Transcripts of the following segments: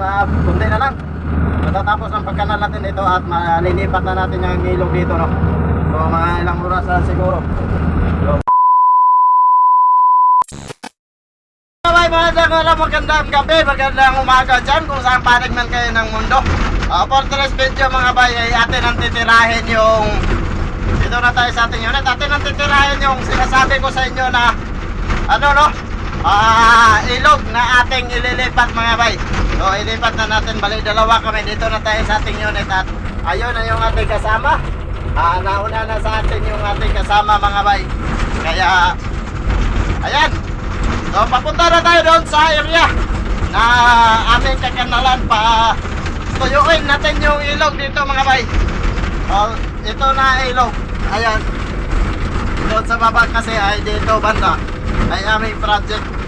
uh, kunti na lang. Matatapos ang pagkanal natin ito at malilipat na natin yung ilog dito, no? So, mga ilang oras na siguro. So, Bye magandang araw, magandang gabi, magandang umaga dyan kung saan panig man kayo ng mundo. Uh, for today's video mga bay, ay atin ang titirahin yung dito na tayo sa ating unit. Atin ang titirahin yung sinasabi ko sa inyo na ano no? Ah, ilog na ating ililipat mga bay. So ilipat na natin bali dalawa kami dito na tayo sa ating unit at ayun na yung ating kasama. Ah, nauna na sa atin yung ating kasama mga bay. Kaya ayan. So papunta na tayo doon sa area na aming kakanalan pa tuyuin natin yung ilog dito mga bay. Oh, ito na ilog. Ayan. Doon sa baba kasi ay dito banda ay aming project.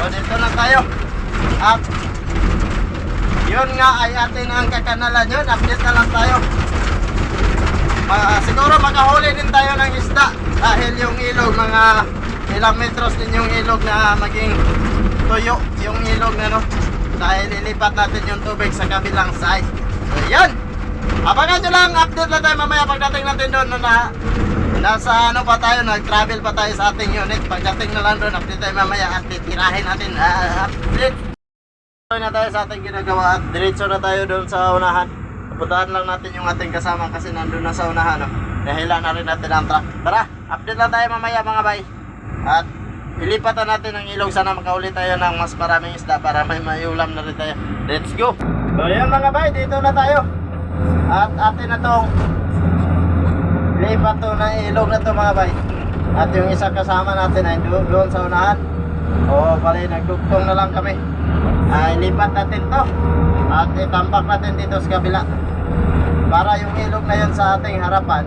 So dito na tayo. At yun nga ay atin ang kakanalan yun. Update na lang tayo. Ma- siguro makahuli din tayo ng isda dahil yung ilog mga ilang metros din yung ilog na maging tuyo yung ilog na no dahil ilipat natin yung tubig sa kabilang side so yan abangan nyo lang update lang tayo mamaya pagdating natin doon na, na nasa ano pa tayo nag-travel pa tayo sa ating unit pagdating na lang doon update tayo mamaya at titirahin natin ah, update na tayo sa ating ginagawa at diretso na tayo doon sa unahan Puntahan lang natin yung ating kasama kasi nandun na sa unahan. No? Dahila na rin natin ang truck. Tara, update lang tayo mamaya mga bay. At ilipatan natin ang ilog. Sana makauli tayo ng mas maraming isda para may maiulam na rin tayo. Let's go! So yan mga bay, dito na tayo. At atin na tong lipat to na ilog na to mga bay. At yung isa kasama natin ay doon sa unahan. O pala nagdugtong na lang kami. Ay lipat natin to. At itampak natin dito sa kabila para yung ilog na yun sa ating harapan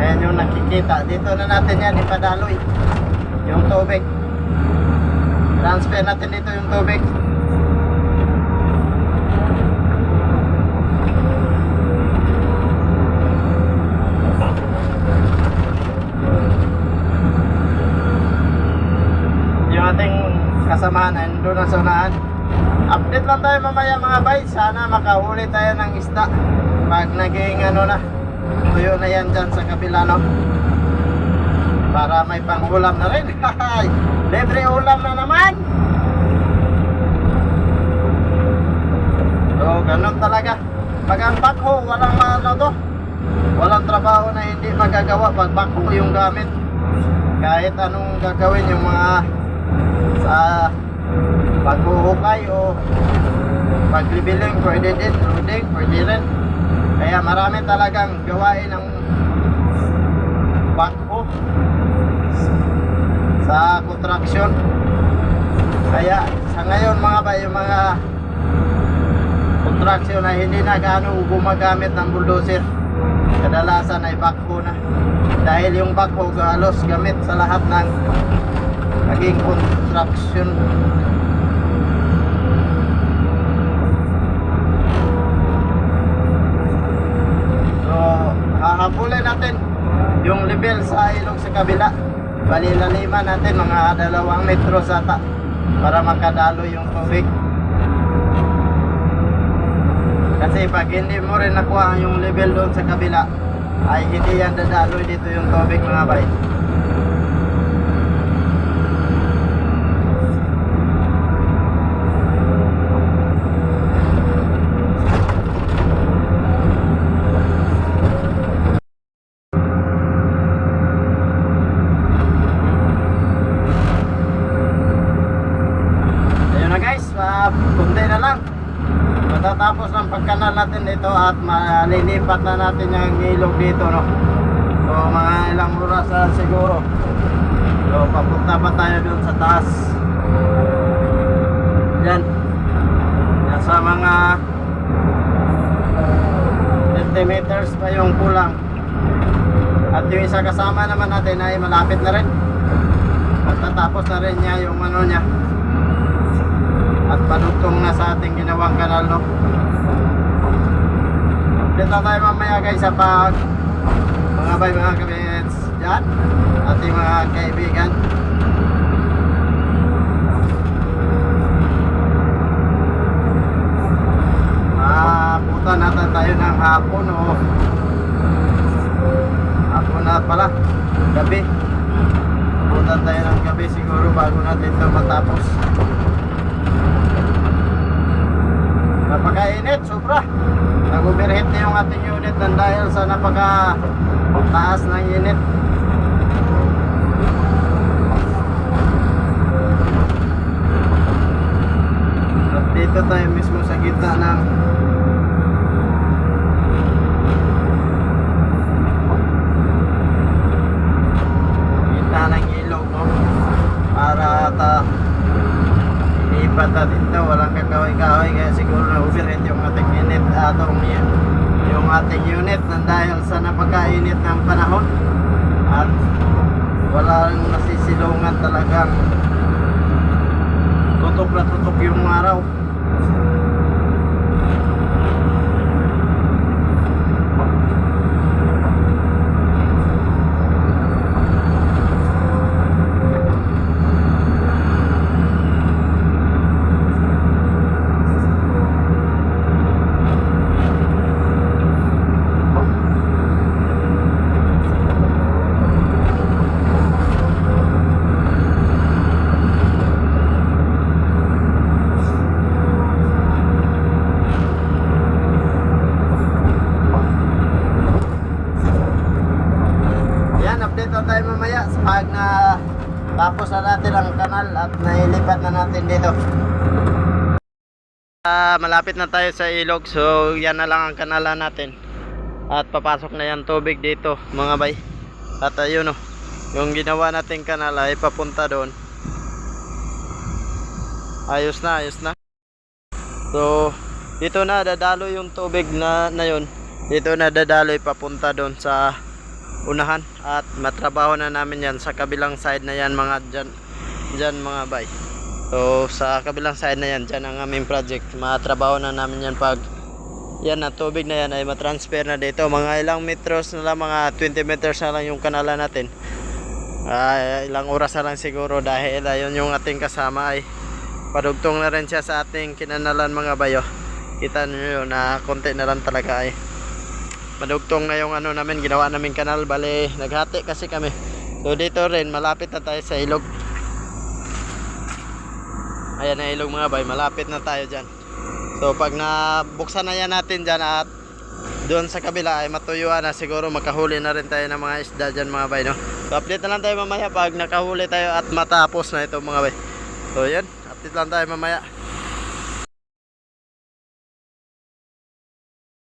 ayan yung nakikita dito na natin yan ipadaloy yung tubig transfer natin dito yung tubig yung ating kasamahan ay doon na sa unahan update lang tayo mamaya mga bay. Sana makahuli tayo ng isda. Pag naging ano na tuyo na yan dyan sa kabila no? Para may pangulam na rin. Libre ulam na naman! So ganun talaga. Pag ang bakho walang ano to. Walang trabaho na hindi magagawa pag bakho yung gamit. Kahit anong gagawin yung mga sa paghuhukay o paglibiling pwede din, loading pwede rin. Kaya marami talagang gawain ng backhoe sa construction kaya sa ngayon mga ba yung mga construction na hindi na gaano gumagamit ng bulldozer. Kadalasan ay backhoe na. Dahil yung backhoe halos gamit sa lahat ng naging construction So, hahabulin natin yung level sa ilog sa kabila. Balilaliman natin mga dalawang metro sata para makadalo yung tubig. Kasi pag hindi mo rin nakuha yung level doon sa kabila, ay hindi yan dadaloy dito yung tubig mga bay. Ayun na guys, uh, kunti na lang. Matatapos ng pagkanal natin ito at malilipat na natin yung ilog dito, no? So, mga ilang oras na siguro. So, papunta pa tayo dun sa taas. Yan. Nasa mga 50 meters pa yung kulang. At yung isa kasama naman natin ay malapit na rin. Matatapos na rin niya yung ano niya at padutong na sa ating ginawang kanal no? Update na tayo mamaya guys sa pag mga bay mga kabits. Dyan ating mga kaibigan. Napunta natin tayo ng hapon o oh. hapon na pala. Gabi. Napunta tayo ng gabi siguro bago natin ito matapos. Napakainit, sobra. Nag-overheat na yung ating unit ng dahil sa napaka taas ng init. At dito tayo mismo sa gitna ng gitna ng ilog no? para ta ilipat natin ito walang kakaway-kaway kaya siguro na overheat yung ating unit atong y- yung ating unit nang dahil sa napakainit ng panahon at walang nasisilungan talagang tutok na tutok yung araw Yan, update na tayo mamaya sa pag na tapos na natin ang kanal at nailipat na natin dito. Ah, malapit na tayo sa ilog so yan na lang ang kanala natin. At papasok na yan tubig dito mga bay. At ayun oh, yung ginawa nating kanal ay papunta doon. Ayos na, ayos na. So, dito na dadalo yung tubig na, na yun. Dito na dadaloy papunta doon sa unahan at matrabaho na namin yan sa kabilang side na yan mga dyan, dyan mga bay. So sa kabilang side na yan dyan ang aming project. Matrabaho na namin yan pag yan na tubig na yan ay matransfer na dito. Mga ilang metros na lang mga 20 meters na lang yung kanala natin. Ah, ilang oras na lang siguro dahil ayun yung ating kasama ay padugtong na rin siya sa ating kinanalan mga bayo. Kita nyo yun na konti na lang talaga ay madugtong na yung ano namin ginawa namin kanal bale naghati kasi kami. So dito rin malapit na tayo sa ilog. Ayan na ilog mga bay malapit na tayo dyan. So pag nabuksan na yan natin dyan at doon sa kabila ay matuyuan na siguro makahuli na rin tayo ng mga isda dyan mga bay no? So update na lang tayo mamaya pag nakahuli tayo at matapos na ito mga bay. So yan update lang tayo mamaya